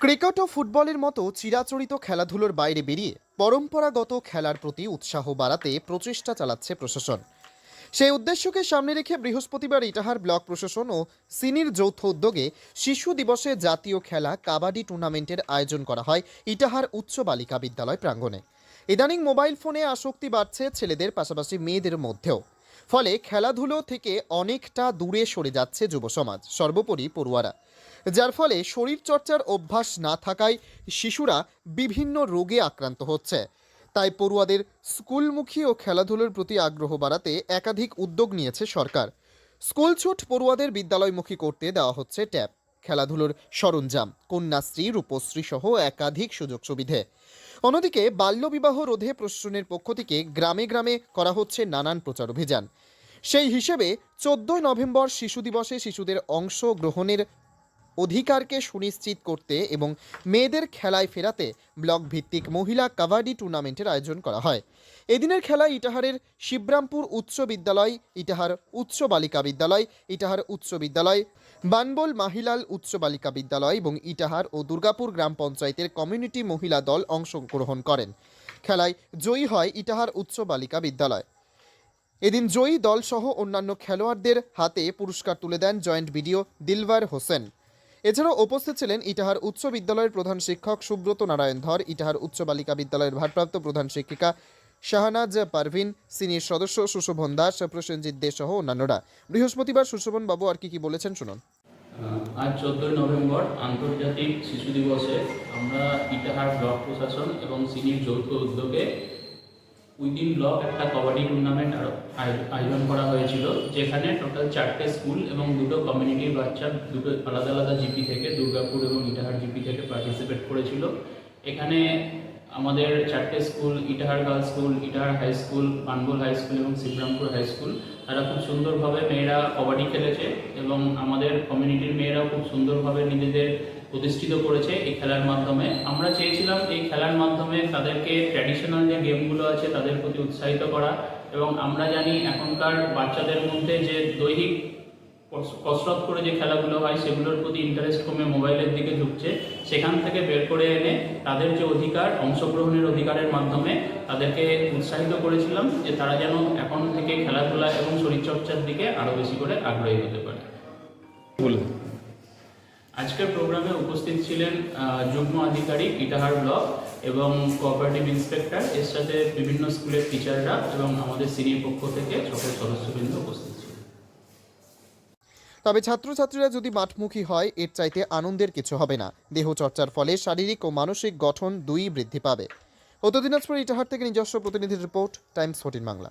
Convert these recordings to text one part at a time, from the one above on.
Cricket ও ফুটবলের মতো চিরাচরিত খেলাধুলোর বাইরে বেরিয়ে পরম্পরাগত খেলার প্রতি উৎসাহ বাড়াতে প্রচেষ্টা চালাচ্ছে প্রশাসন। সেই উদ্দেশ্যকে সামনে রেখে বৃহস্পতিবার ইটাহার ব্লক প্রশাসন ও সিনির যৌথ উদ্যোগে শিশু দিবসে জাতীয় খেলা কাবাডি টুর্নামেন্টের আয়োজন করা হয় ইটাহার উচ্চ বালিকা বিদ্যালয় প্রাঙ্গণে। ইদানিং মোবাইল ফোনে আসক্তি বাড়ছে ছেলেদের, পাশাপাশি মেয়েদের মধ্যেও। ফলে খেলাধুলো থেকে অনেকটা দূরে সরে যাচ্ছে যুব সমাজ সর্বোপরি পড়ুয়ারা। যার ফলে শরীরচর্চার অভ্যাস না থাকায় শিশুরা বিভিন্ন রোগে আক্রান্ত হচ্ছে। তাই পড়ুয়াদের স্কুলমুখী ও খেলাধুলোর প্রতি আগ্রহ বাড়াতে একাধিক উদ্যোগ নিয়েছে সরকার। স্কুল ছুট পড়ুয়াদের বিদ্যালয়মুখী করতে দেওয়া হচ্ছে ট্যাব। খেলাধুলোর সরঞ্জাম, কন্যাশ্রী, রূপশ্রী সহ একাধিক সুযোগ সুবিধে। অন্যদিকে বাল্যবিবাহ রোধে প্রশাসনের পক্ষ থেকে গ্রামে গ্রামে করা হচ্ছে নানান প্রচার অভিযান। সেই হিসেবে চোদ্দই নভেম্বর শিশু দিবসে শিশুদের অংশগ্রহণের অধিকারকে সুনিশ্চিত করতে এবং মেয়েদের খেলায় ফেরাতে ব্লক ভিত্তিক মহিলা কাবাডি টুর্নামেন্টের আয়োজন করা হয়। এদিনের খেলায় ইটাহারের শিবরামপুর উচ্চ বিদ্যালয়, ইটাহার উচ্চ বালিকা বিদ্যালয়, ইটাহার উচ্চ বিদ্যালয়, বানবল মাহিলাল উচ্চ বালিকা বিদ্যালয় এবং ইটাহার ও দুর্গাপুর গ্রাম পঞ্চায়েতের কমিউনিটি মহিলা দল অংশগ্রহণ করেন। খেলায় জয়ী হয় ইটাহার উচ্চ বালিকা বিদ্যালয়। এদিন জয়ী দলসহ অন্যান্য খেলোয়াড়দের হাতে পুরস্কার তুলে দেন জয়েন্ট বিডিও দিলবার হোসেন। এছাড়াও উপস্থিত ছিলেন ইটাহার উচ্চ বিদ্যালয়ের প্রধান শিক্ষক সুব্রত নারায়ণ ধর, ইটাহার উচ্চ বালিকা বিদ্যালয়ের ভারপ্রাপ্ত প্রধান শিক্ষিকা শাহনাজ পারভিন, সিনিয়র সদস্য সুশোভন দাস, প্রসেনজিৎ দে সহ অন্যান্যরা। বৃহস্পতিবার সুশোভন বাবু আর কি কি বলেছেন শুনুন। আজ চোদ্দোই নভেম্বর, আন্তর্জাতিক শিশু দিবসে আমরা ইটাহার ব্লক প্রশাসন এবং সিনির যৌথ উদ্যোগে উইদিন ব্লক একটা কবাডি টুর্নামেন্ট আরো- আয়োজন করা হয়েছিল, যেখানে টোটাল চারটে স্কুল এবং দুটো কমিউনিটির বাচ্চা, দুটো আলাদা আলাদা জিপি থেকে, দুর্গাপুর এবং ইটাহার জিপি থেকে পার্টিসিপেট করেছিল। এখানে আমাদের চারটে school, Itahar girls school Itahar high school Panbul high school এবং শিবরামপুর হাই স্কুল তারা খুব সুন্দরভাবে মেয়েরা কবাডি খেলেছে এবং আমাদের কমিউনিটির মেয়েরাও খুব সুন্দরভাবে নিজেদের প্রতিষ্ঠিত করেছে এই খেলার মাধ্যমে। আমরা চেয়েছিলাম এই খেলার মাধ্যমে তাদেরকে ট্র্যাডিশনাল যে গেমগুলো আছে তাদের প্রতি উৎসাহিত করা এবং আমরা জানি এখনকার বাচ্চাদের মধ্যে যে দৈহিক কসরত করে যে খেলাগুলো হয় সেগুলোর প্রতি ইন্টারেস্ট কমে মোবাইলের দিকে ঢুকছে সেখান থেকে বের করে এনে তাদের যে অধিকার, অংশগ্রহণের অধিকারের মাধ্যমে তাদেরকে উৎসাহিত করেছিলাম যে তারা যেন এখন থেকে খেলাধুলা এবং শরীরচর্চার দিকে আরও বেশি করে আগ্রহী হতে পারে। আজকের প্রোগ্রামে উপস্থিত ছিলেন যুগ্ম আধিকারিক ইটাহার ব্লক এবং কোঅপারেটিভ ইন্সপেক্টর এর সাথে বিভিন্ন স্কুলের টিচাররা এবং আমাদের সিনিয়র পক্ষ থেকে সকল সদস্যবৃন্দ উপস্থিত ছিলেন। তবে ছাত্রছাত্রীরা যদি মাঠমুখী হয়, এর চাইতে আনন্দের কিছু হবে না। দেহ চর্চার ফলে শারীরিক ও মানসিক গঠন দুই বৃদ্ধি পাবে। উত্তর দিনাজপুর ইটাহার থেকে নিজস্ব প্রতিনিধির রিপোর্ট, টাইমস ফোর্টিন বাংলা।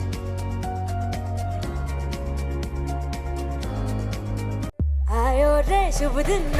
ಶುಭ ದಿನ